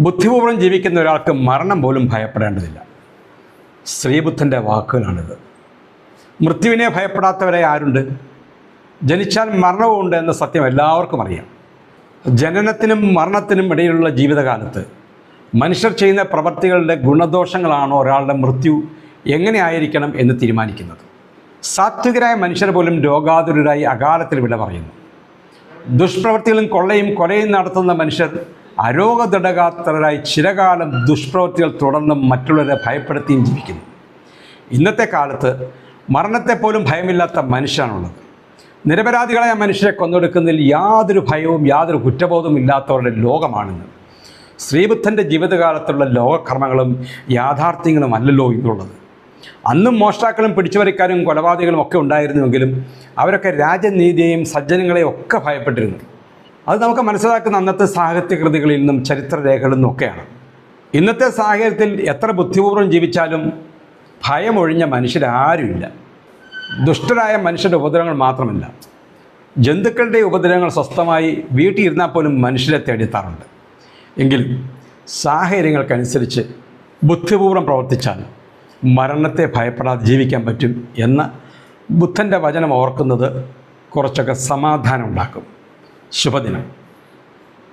ബുദ്ധിപൂർവം ജീവിക്കുന്ന ഒരാൾക്ക് മരണം പോലും ഭയപ്പെടേണ്ടതില്ല. ശ്രീബുദ്ധന്റെ വാക്കുകളാണിത്. മൃത്യുവിനെ ഭയപ്പെടാത്തവരെ ആരുണ്ട്? ജനിച്ചാൽ മരണവുമുണ്ട് എന്ന സത്യം എല്ലാവർക്കും അറിയാം. ജനനത്തിനും മരണത്തിനും ഇടയിലുള്ള ജീവിതകാലത്ത് മനുഷ്യർ ചെയ്യുന്ന പ്രവൃത്തികളുടെ ഗുണദോഷങ്ങളാണോ ഒരാളുടെ മൃത്യു എങ്ങനെയായിരിക്കണം എന്ന് തീരുമാനിക്കുന്നത്? സാത്വികരായ മനുഷ്യർ പോലും രോഗാതുരരായി അകാലത്തിൽ വിട പറയുന്നു. ദുഷ്പ്രവൃത്തികളും കൊള്ളയും കൊലയും നടത്തുന്ന മനുഷ്യർ അരോഗദൃഢഗാത്രരായി ചിരകാലം ദുഷ്പ്രവൃത്തികൾ തുടർന്നും മറ്റുള്ളവരെ ഭയപ്പെടുത്തിയും ജീവിക്കുന്നു. ഇന്നത്തെ കാലത്ത് മരണത്തെപ്പോലും ഭയമില്ലാത്ത മനുഷ്യനാണുള്ളത്. നിരപരാധികളായ മനുഷ്യരെ കൊന്നൊടുക്കുന്നതിൽ യാതൊരു ഭയവും യാതൊരു കുറ്റബോധവും ഇല്ലാത്തവരുടെ ലോകമാണിന്ന്. ശ്രീബുദ്ധന്റെ ജീവിതകാലത്തുള്ള ലോകകർമ്മങ്ങളും യാഥാർത്ഥ്യങ്ങളും അല്ലല്ലോ ഇന്നുള്ളത്. അന്നും മോഷ്ടാക്കളും പിടിച്ചുപറിക്കാരും കൊലപാതകങ്ങളും ഒക്കെ ഉണ്ടായിരുന്നുവെങ്കിലും അവരൊക്കെ രാജനീതിയെയും സജ്ജനങ്ങളെയും ഒക്കെ ഭയപ്പെട്ടിരുന്നു. അത് നമുക്ക് മനസ്സിലാക്കുന്ന അന്നത്തെ സാഹിത്യകൃതികളിൽ നിന്നും ചരിത്രരേഖകളിൽ നിന്നൊക്കെയാണ് ഇന്നത്തെ സാഹചര്യത്തിൽ എത്ര ബുദ്ധിപൂർവം ജീവിച്ചാലും ഭയമൊഴിഞ്ഞ മനുഷ്യരാരുമില്ല ദുഷ്ടരായ മനുഷ്യരുടെ ഉപദ്രവങ്ങൾ മാത്രമല്ല. ജന്തുക്കളുടെ ഉപദ്രവങ്ങൾ സ്വസ്ഥമായി വീട്ടിലിരുന്നാൽ പോലും മനുഷ്യരെ തേടിയെത്താറുണ്ട്. എങ്കിലും സാഹചര്യങ്ങൾക്കനുസരിച്ച് ബുദ്ധിപൂർവം പ്രവർത്തിച്ചാൽ മരണത്തെ ഭയപ്പെടാതെ ജീവിക്കാൻ പറ്റും എന്ന ബുദ്ധന്റെ വചനം ഓർക്കുന്നത് കുറച്ചൊക്കെ സമാധാനം ഉണ്ടാക്കും. शुभ दिन।